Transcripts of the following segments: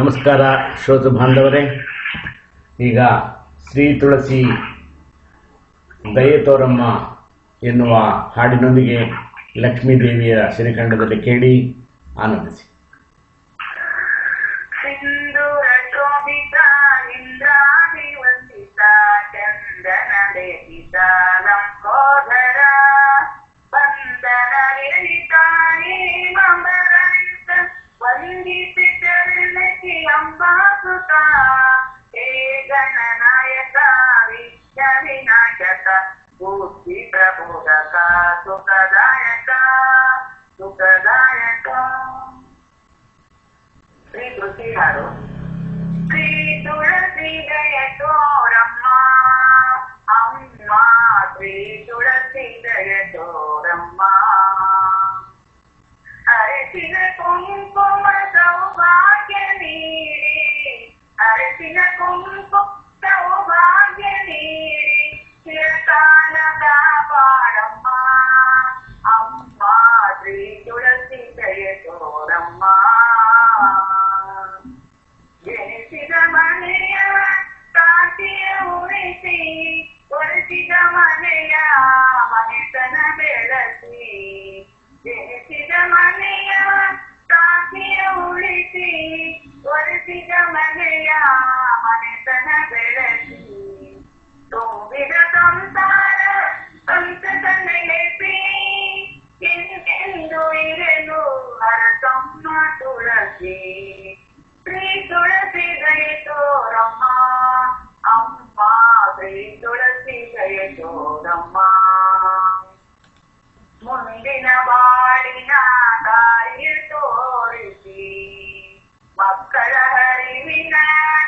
ನಮಸ್ಕಾರ ಶ್ರೋತೃ ಬಾಂಧವರೇ ಈಗ ಶ್ರೀ ತುಳಸಿ ದಯತೋರಮ್ಮ ಎನ್ನುವ ಹಾಡಿನೊಂದಿಗೆ ಲಕ್ಷ್ಮೀ ದೇವಿಯ ಕೇಳಿ ಆನಂದಿಸಿ ಶ್ರೀಯಂಬಾಸುತ ಹೇ ಗಣನಾಯಕ ವಿಶ್ವ ವಿನಾಯಕ ಬುದ್ಧಿ ಪ್ರಬೋಧಕ ಸುಖದಾಯಕ ಸುಖದಾಯಕ ಶ್ರೀ ಕೃತಿ ಹಾಡು ಶ್ರೀ ತುಳಸಿ ದಯ ತೋರಮ್ಮ ಅಮ್ಮ ಶ್ರೀ ತುಳಸಿ ದಯ ತೋರಮ್ಮ ಅರಸಿನ ಕುಂಕುಮ ಸೌಭಾಗ್ಯ சிலக்கும் கொத்த உபாய நீரி சிலத்தான காப்பாடம்மா அம்மா ஸ்ரீ துளசி ஜெயதோரம்மா ஜெனிசித மனைய காட்டிய உழைத்தி ஒழிசித மனைய மனிதன ಬೆಳಸಿ ಜನಿಸಿದ ಮನೆಯ ಸಾಕಿಯ ಉಳಿಸಿ ಒರೆಸಿದ ಮನೆಯ துளசி ஸ்ரீ துளசி ஜெயதோரம்மா அம்மா ஸ்ரீ துளசி ஜெயதோரம்மா ಮುಂದಿನ ಬಾಳಿನ ದಾರಿಯ ತೋರಿಸಿ ಮಕ್ಕಳ ಹರಿವಿನ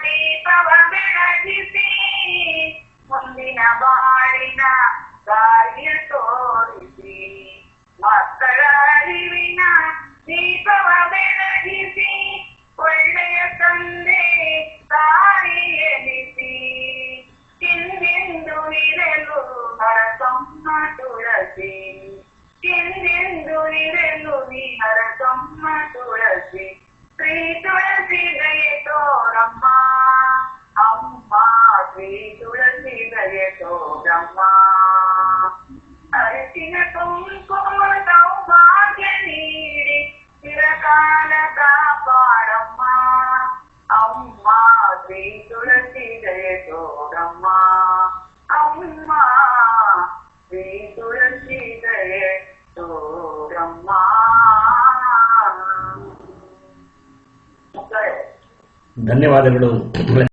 ದೀಪವ ಬೆಳಗಿಸಿ ಮುಂದಿನ ಬಾಳಿನ ದಾರಿಯ ತೋರಿಸಿ ಮಕ್ಕಳ ಹರಿವಿನ ದೀಪವ ಬೆಳಗಿಸಿ ತುಳಸಿ ಎಂದೆಂದು ಇರಲು ನೀಹರ ತಮ್ಮ ತುಳಸಿ ಶ್ರೀ ತುಳಸಿ ದಯೆ ತೋರಮ್ಮ ಅಮ್ಮ ಶ್ರೀ ತುಳಸಿ ದಯೆ ತೋರಮ್ಮ ಅರಿಶಿನ ಕುಂಕುಮ ಸೌಭಾಗ್ಯ ನೀಡಿ ಚಿರಕಾಲ ಕಾಪಾಡಮ್ಮ ಅಮ್ಮ ಶ್ರೀ ತುಳಸಿ ದಯೆ ತೋರಮ್ಮ ಧನ್ಯವಾದಗಳು